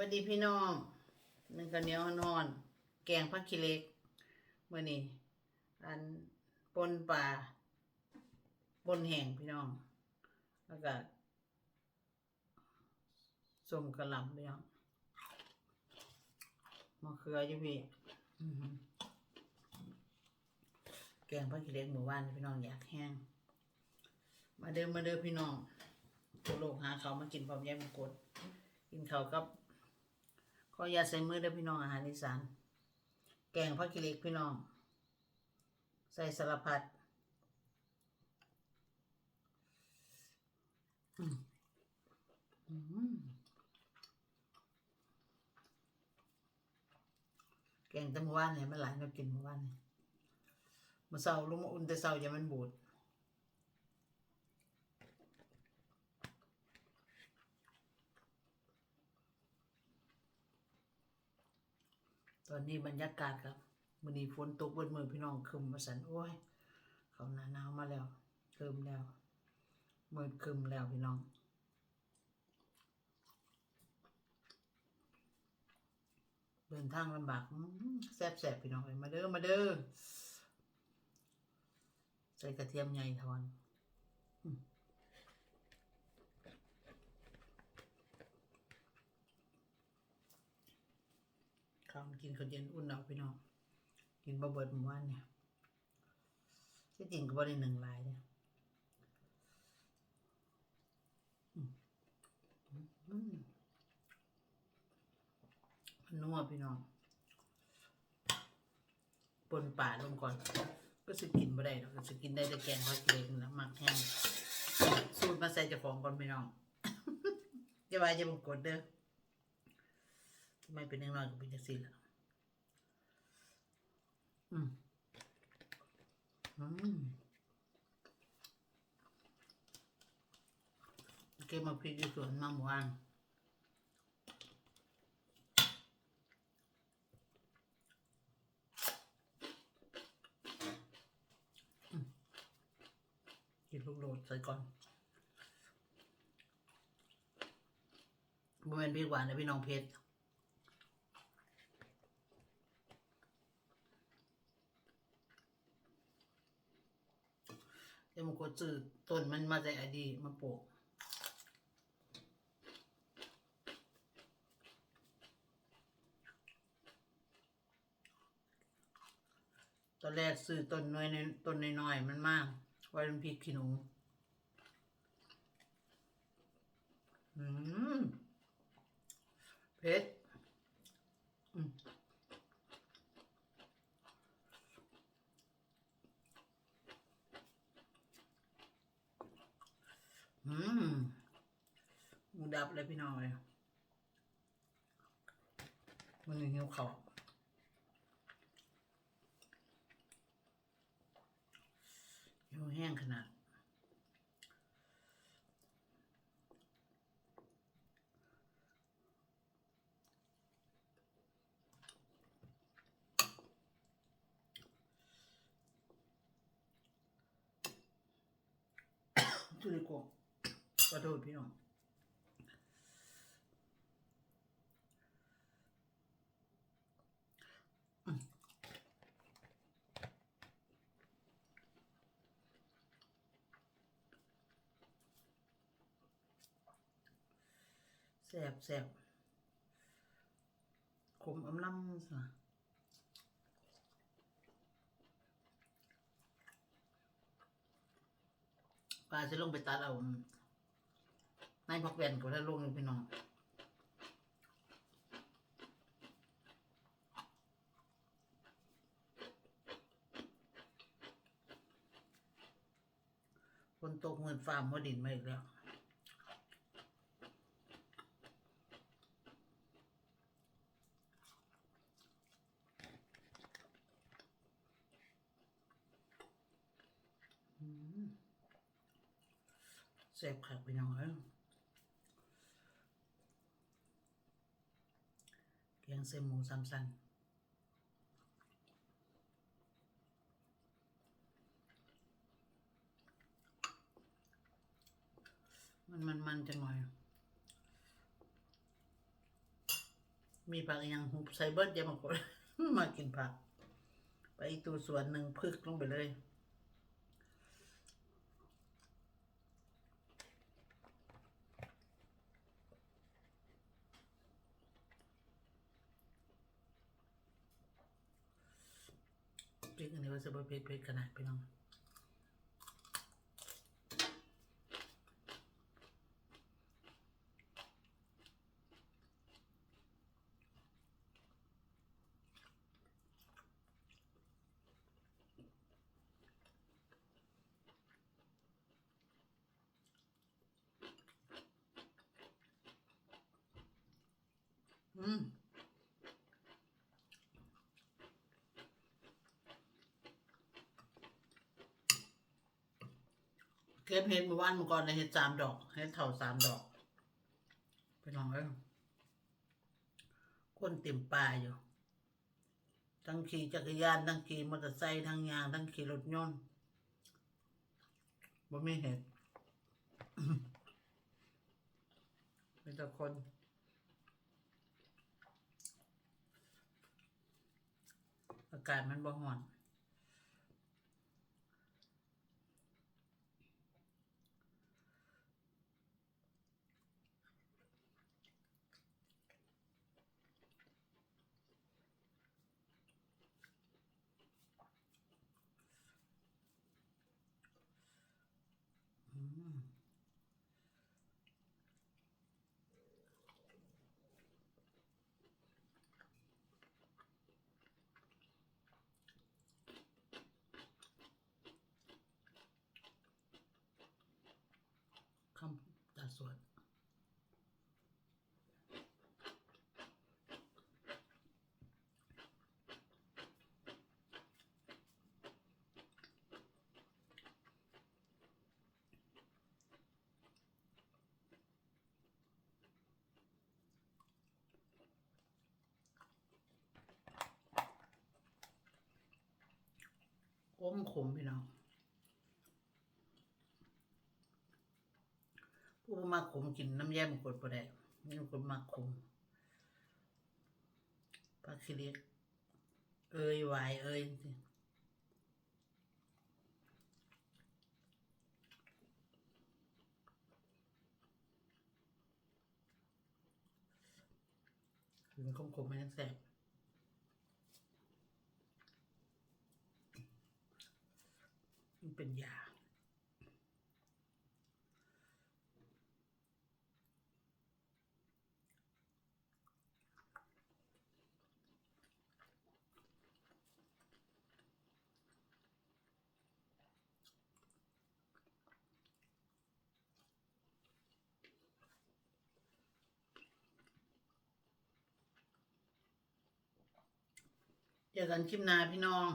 วัสดีพี่น้องนึ่งข้าวเหนียวนอน แกงผักขี้เล็กเมื่อนี้อันปนปลาปนแห้งพี่น้อง แล้วก็สมกระหล่ำพี่น้องมะเขืออยู่พี่แกงผักขี้เล็กหมู่บ้านพี่น้องอยากแห้ง มาเด้อมาเด้อพี่น้องตัวโลกหาเขามากินพร้อมแยกมงกดกินเขากับ ขออย่าใส่มือเด้อพี่น้องอาหารอีสาน แกงผักกิเลกพี่น้อง ใส่สารพัดแกงตะมวานเนี่ยมันหลายเรากินเมื่อวานเนี่ยมื่อเช้าลุงมาอุ่นแต่เช้าอย่ามันบูด ตอนนี้บรรยากาศครับมื้อนี้ฝนตกเบนมือพี่น้องคึมมาสันโอ้ย เขาหนาหนาวมาแล้วคึมแล้วมืดคึมแล้วพี่น้องเดินทางลำบากแซ่บแสบๆพี่น้องเลยมาเด้อมาเด้อใส่กระเทียมใหญ่ทอน อืมข้าวกินข้าวเย็นอุ่นเอาพี่น้อง กินบะเบิดหมู่บ้านเนี่ยที่จริงก็บ่ได้หนึ่งลายเนี่ยมันนัวพี่น้องปนป่าลงก่อน ก็สิกินบ่ได้หรอกก็สิกินได้แต่แกงผักเล็กนะมักแห้งสูตรมาใส่จ้าของก่อนพี่น้องอย่าว่าอย่าบังกดเด้อ ไม่เป็นอย่างน้อยก็เป็นจังซี่ล่ะอืมอืมเก็บมาพริกที่สวนมาหมู่บ้านกินลูกโดดใส่ก่อนบ่แม่นพริกหวานนะพี่น้องเพชร เดี๋ยวมันก็จืดต้นมันมาจากอดีตมาปลูกตอนแรกซื้อต้นน้อยในต้นน้อยๆมันมากไว้เป็นพริกขี้หนูอืมเผ็ดอืม อืมหมู ดับเลยพี่น้องเลยมันนี่หิวเขาวหิวแห้งขนาดจุลิโกะขอโทษพี่น้อง แสบแสบขมอำลำสะปลาจะลงไปตัดเอาในพักแวนก็ได้ลงอยู่พี่น้องคนตกเงินฟาร์มว่าดินมาอีกแล้ว อืม แซ่บคักพี่น้องเอ้ยงเส้นหมูสามสันมันมันมันจังหน่อย มีผักยังหุบใส่เบิดเดี๋ยวบางคนมากินผัก ไปตัวส่วนหนึ่งพึกลงไปเลย พริกอันนี้ว่าจะบ่เผ็ดเผ็ดขนาดพี่น้องอืม เก็บเห็ดมื่อวานมือก่อนเลยเห็ดสามดอกเห็ดเท่าสามดอกไปลองเอ้ยคนเต็มป่าอยู่ ทั้งขี่จักรยานทั้งขี่มอเตอร์ไซค์ทั้งยางทั้งขี่รถยนต์บ่มีเห็ดมีแต่คนอากาศมันบ่ฮ้อน อืมคำตาสวด อมขมพี่น้องผู้มาขมกินน้ำแย่มงกดบ่ได้นี่คนมาขมปลาคิเล็กเอ้ยหวายเอ้ยสิมันขมๆไม่แสบ มัน เป็นยา เจอกันคลิปหน้าพี่น้อง